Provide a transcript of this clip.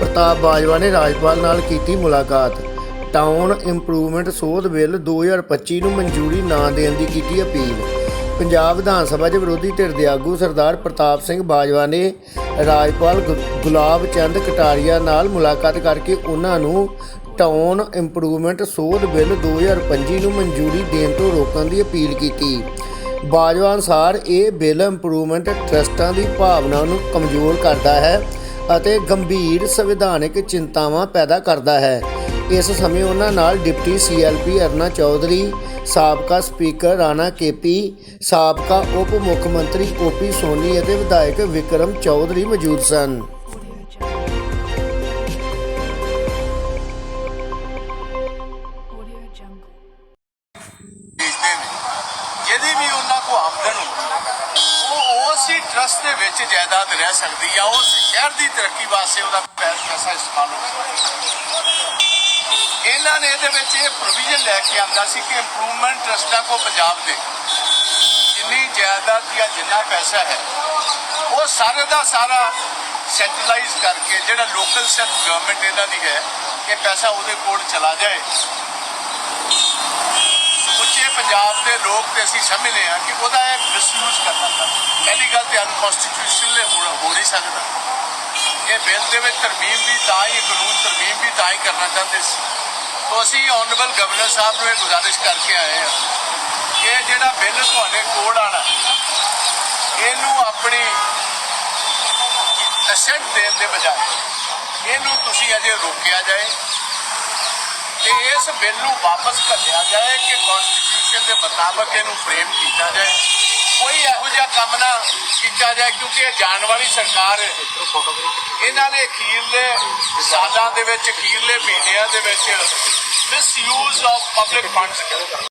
ਪ੍ਰਤਾਪ ਬਾਜਵਾ ਨੇ ਰਾਜਪਾਲ ਨਾਲ ਕੀਤੀ ਮੁਲਾਕਾਤ। ਟਾਊਨ ਇੰਪਰੂਵਮੈਂਟ ਸੋਧ ਬਿੱਲ 2025 ਨੂੰ ਮਨਜ਼ੂਰੀ ਨਾ ਦੇਣ ਦੀ ਕੀਤੀ ਅਪੀਲ। ਪੰਜਾਬ ਵਿਧਾਨ ਸਭਾ 'ਚ ਵਿਰੋਧੀ ਧਿਰ ਦੇ ਆਗੂ ਸਰਦਾਰ ਪ੍ਰਤਾਪ ਸਿੰਘ ਬਾਜਵਾ ਨੇ ਰਾਜਪਾਲ ਗੁ- ਗੁਲਾਬ ਚੰਦ ਕਟਾਰੀਆ ਨਾਲ ਮੁਲਾਕਾਤ ਕਰਕੇ ਉਹਨਾਂ ਨੂੰ ਟਾਊਨ ਇੰਪਰੂਵਮੈਂਟ ਸੋਧ ਬਿੱਲ 2025 ਨੂੰ ਮਨਜ਼ੂਰੀ ਦੇਣ ਤੋਂ ਰੋਕਣ ਦੀ ਅਪੀਲ ਕੀਤੀ। ਬਾਜਵਾ ਅਨੁਸਾਰ ਇਹ ਬਿੱਲ ਇੰਪਰੂਵਮੈਂਟ ਟਰਸਟਾਂ ਦੀ ਭਾਵਨਾ ਨੂੰ ਕਮਜ਼ੋਰ ਕਰਦਾ ਹੈ। ਅਤੇ ਗੰਭੀਰ ਸੰਵਿਧਾਨਕ ਚਿੰਤਾਵਾਂ ਪੈਦਾ ਕਰਦਾ ਹੈ। ਇਸ ਸਮੇਂ ਉਹਨਾਂ ਨਾਲ ਡਿਪਟੀ ਸੀਐਲਪੀ ਅਰਨਾ ਚੌਧਰੀ, ਸਾਬਕਾ ਸਪੀਕਰ ਰਾਣਾ ਕੇਪੀ, ਸਾਬਕਾ ਉਪ ਮੁੱਖ ਮੰਤਰੀ ਓਪੀ ਸੋਨੀ ਅਤੇ ਵਿਧਾਇਕ ਵਿਕਰਮ ਚੌਧਰੀ ਮੌਜੂਦ ਸਨ। ਜਿਹਦੀ ਵੀ ਉਹਨਾਂ ਕੋ ਆਮਦਨ ਉਸ ਦੇ ਵਿੱਚ ਜਾਇਦਾਦ ਰਹਿ ਸਕਦੀ ਆ, ਉਸ ਸ਼ਹਿਰ ਦੀ ਤਰੱਕੀ ਵਾਸਤੇ ਉਹਦਾ ਪੈਸਾ ਇਸਤੇਮਾਲ ਹੋ ਸਕਦਾ। ਇਹਨਾਂ ਨੇ ਇਹਦੇ ਵਿੱਚ ਇਹ ਪ੍ਰੋਵੀਜ਼ਨ ਲੈ ਕੇ ਆਂਦਾ ਸੀ ਕਿ ਇੰਪਰੂਵਮੈਂਟ ਟਰਸਟਾਂ ਕੋ ਪੰਜਾਬ ਦੇ ਜਿੰਨੀ ਜਾਇਦਾਦ ਜਾਂ ਜਿੰਨਾ ਪੈਸਾ ਹੈ, ਉਹ ਸਾਰੇ ਦਾ ਸਾਰਾ ਸੈਂਟਰਲਾਈਜ਼ ਕਰਕੇ ਜਿਹੜਾ ਲੋਕਲ ਸੈਲਫ ਗਵਰਨਮੈਂਟ ਇਹਨਾਂ ਦੀ ਹੈ, ਇਹ ਪੈਸਾ ਉਹਦੇ ਕੋਲ ਚਲਾ ਜਾਏ। ਸਮੁੱਚੇ ਪੰਜਾਬ ਦੇ ਲੋਕ ਤੇ ਅਸੀਂ ਸਮਝਦੇ ਹਾਂ ਕਿ ਉਹਦਾ ਇਹ ਮਿਸਯੂਜ਼ ਕਰਨਾ ਤਾਂ ਪਹਿਲੀ ਗੱਲ ਤੇ ਅਨਕਨਸਟੀਟਿਊਸ਼ਨਲ ਹੋ ਹੋ ਨਹੀਂ ਸਕਦਾ। ਇਹ ਬਿੱਲ ਦੇ ਵਿੱਚ ਤਰਮੀਮ ਵੀ ਤਾਂ ਹੀ, ਕਾਨੂੰਨ ਤਰਮੀਮ ਵੀ ਤਾਂ ਹੀ ਕਰਨਾ ਚਾਹੁੰਦੇ ਸੀ। ਤੋਂ ਅਸੀਂ ਆਨਰੇਬਲ ਗਵਰਨਰ ਸਾਹਿਬ ਨੂੰ ਇਹ ਗੁਜ਼ਾਰਿਸ਼ ਕਰਕੇ ਆਏ ਹਾਂ ਕਿ ਜਿਹੜਾ ਬਿੱਲ ਤੁਹਾਡੇ ਕੋਲ ਆਣਾ ਇਹਨੂੰ ਆਪਣੀ ਅਸੈਂਟ ਦੇਣ ਦੇ ਬਜਾਏ, ਇਹਨੂੰ ਤੁਸੀਂ ਅਜੇ ਰੋਕਿਆ ਜਾਏ ਤੇ ਇਸ ਬਿੱਲ ਨੂੰ ਵਾਪਸ ਘੱਲਿਆ ਜਾਏ ਕਿ ਕਨਸਟੀਟਿਊਸ਼ਨ ਦੇ ਮੁਤਾਬਕ ਇਹਨੂੰ ਫਰੇਮ ਕੀਤਾ ਜਾਏ। ਕੋਈ ਇਹੋ ਜਿਹਾ ਕੰਮ ਨਾ ਕੀਤਾ ਜਾਏ, ਕਿਉਂਕਿ ਇਹ ਜਾਣ ਵਾਲੀ ਸਰਕਾਰ ਹੈ। ਇਹਨਾਂ ਨੇ ਅਖੀਰਲੇ ਸਾਲਾਂ ਦੇ ਵਿੱਚ, ਅਖੀਰਲੇ ਮਹੀਨਿਆਂ ਦੇ ਵਿੱਚ ਮਿਸਯੂਜ਼ ਆਫ ਪਬਲਿਕ ਫੰਡਸ